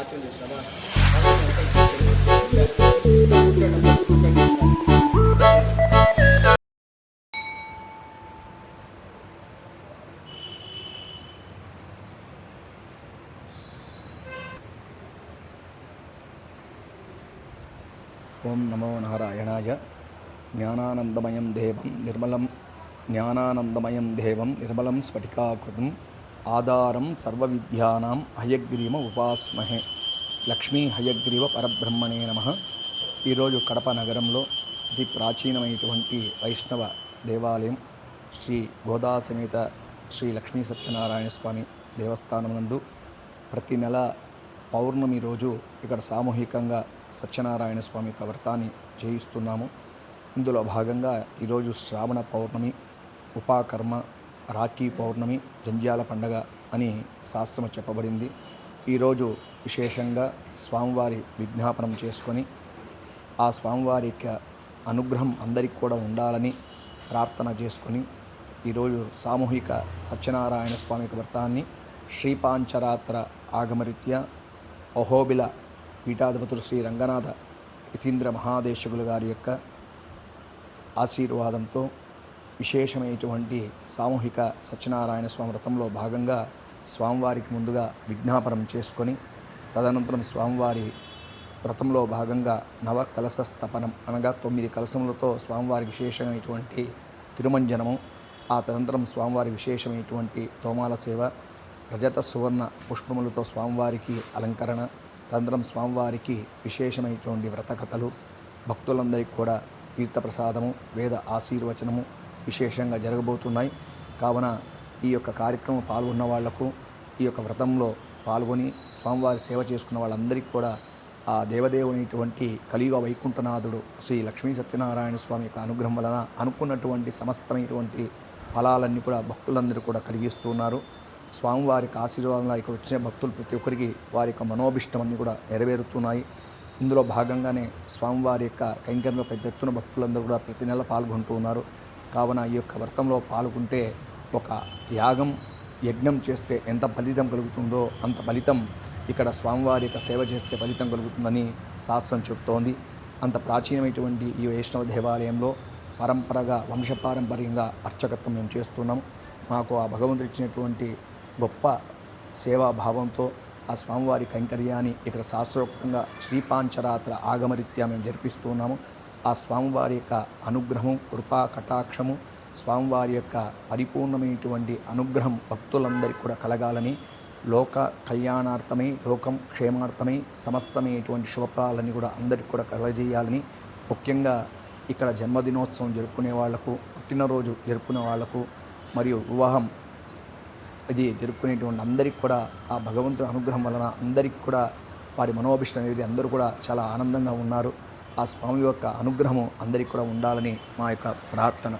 ஓம் நமோ நாராயணாய ஞானானந்தமயம் தேவம் நிர்மலம் ஞானானந்தமயம் தேவம் நிர்மலம் ஸ்பட்டிகாகிருதம் ఆధారం సర్వ విద్యానాం హయగ్రీవ ఉపాస్మహే. లక్ష్మీ హయగ్రీవ పరబ్రహ్మణే నమ. ఈరోజు కడప నగరంలో అతి ప్రాచీనమైనటువంటి వైష్ణవ దేవాలయం శ్రీ గోదా సమేత శ్రీ లక్ష్మీ సత్యనారాయణ స్వామి దేవస్థానం నందు ప్రతి నెల పౌర్ణమి రోజు ఇక్కడ సామూహికంగా సత్యనారాయణ స్వామి యొక్క వ్రతాన్ని చేయిస్తున్నాము. ఇందులో భాగంగా ఈరోజు శ్రావణ పౌర్ణమి ఉపాకర్మ రాఖీ పౌర్ణమి జంధ్యాల పండగ అని శాస్త్రం చెప్పబడింది. ఈరోజు విశేషంగా స్వామివారి విజ్ఞాపనం చేసుకొని ఆ స్వామివారి యొక్క అనుగ్రహం అందరికి కూడా ఉండాలని ప్రార్థన చేసుకొని ఈరోజు సామూహిక సత్యనారాయణ స్వామి యొక్క వ్రతాన్ని శ్రీపాంచరాత్ర ఆగమరీత్యా అహోబిల పీఠాధిపతులు శ్రీ రంగనాథ యతీంద్ర మహాదేశకులు గారి యొక్క ఆశీర్వాదంతో విశేషమైనటువంటి సామూహిక సత్యనారాయణ స్వామి వ్రతంలో భాగంగా స్వామివారికి ముందుగా విజ్ఞాపనం చేసుకొని తదనంతరం స్వామివారి వ్రతంలో భాగంగా నవ కలశ స్థపనం అనగా తొమ్మిది కలశములతో స్వామివారి విశేషమైనటువంటి తిరుమంజనము ఆ తదనంతరం స్వామివారి విశేషమైనటువంటి తోమాల సేవ రజత సువర్ణ పుష్పములతో స్వామివారికి అలంకరణ తదనంతరం స్వామివారికి విశేషమైనటువంటి వ్రతకథలు భక్తులందరికీ కూడా తీర్థప్రసాదము వేద ఆశీర్వచనము విశేషంగా జరగబోతున్నాయి. కావున ఈ యొక్క కార్యక్రమం పాల్గొన్న వాళ్ళకు ఈ యొక్క వ్రతంలో పాల్గొని స్వామివారి సేవ చేసుకున్న వాళ్ళందరికీ కూడా ఆ దేవదేవునైనటువంటి కలియుగ వైకుంఠనాథుడు శ్రీ లక్ష్మీ సత్యనారాయణ స్వామి యొక్క అనుగ్రహం వలన అనుకున్నటువంటి సమస్తమైనటువంటి ఫలాలన్నీ కూడా భక్తులందరూ కూడా కలిగిస్తున్నారు స్వామివారికి ఆశీర్వాదంలో ఇక్కడ వచ్చిన భక్తులు ప్రతి ఒక్కరికి వారి యొక్క మనోభిష్టం అన్నీ కూడా నెరవేరుతున్నాయి. ఇందులో భాగంగానే స్వామివారి యొక్క కైంకర్యంలో పెద్ద ఎత్తున భక్తులందరూ కూడా ప్రతి నెల పాల్గొంటున్నారు కావున ఈ యొక్క వ్రతంలో పాల్గొంటే ఒక యాగం యజ్ఞం చేస్తే ఎంత ఫలితం కలుగుతుందో అంత ఫలితం ఇక్కడ స్వామివారి యొక్క సేవ చేస్తే ఫలితం కలుగుతుందని శాస్త్రం చెప్తోంది. అంత ప్రాచీనమైనటువంటి ఈ వైష్ణవ దేవాలయంలో పరంపరగా వంశపారంపర్యంగా అర్చకత్వం మేము చేస్తున్నాం. మాకు ఆ భగవంతుడు ఇచ్చినటువంటి గొప్ప సేవాభావంతో ఆ స్వామివారి కైంకర్యాన్ని ఇక్కడ శాస్త్రోక్తంగా శ్రీపాంచరాత్ర ఆగమరీత్యా మేము జరిపిస్తున్నాము. ఆ స్వామివారి యొక్క అనుగ్రహం కృపా కటాక్షము స్వామివారి యొక్క పరిపూర్ణమైనటువంటి అనుగ్రహం భక్తులందరికీ కూడా కలగాలని లోక కళ్యాణార్థమై లోకం క్షేమార్థమై సమస్తమైనటువంటి శుభఫలాలన్నీ కూడా అందరికీ కూడా కలగజేయాలని ముఖ్యంగా ఇక్కడ జన్మదినోత్సవం జరుపుకునే వాళ్ళకు పుట్టినరోజు జరుపుకునే వాళ్ళకు మరియు వివాహం ఇది జరుపుకునేటువంటి అందరికీ కూడా ఆ భగవంతుని అనుగ్రహం వలన అందరికీ కూడా వారి మనోభిష్టం అనేది అందరూ కూడా చాలా ఆనందంగా ఉన్నారు. ఆ స్వామి యొక్క అనుగ్రహము అందరికి కూడా ఉండాలని మా యొక్క ప్రార్థన.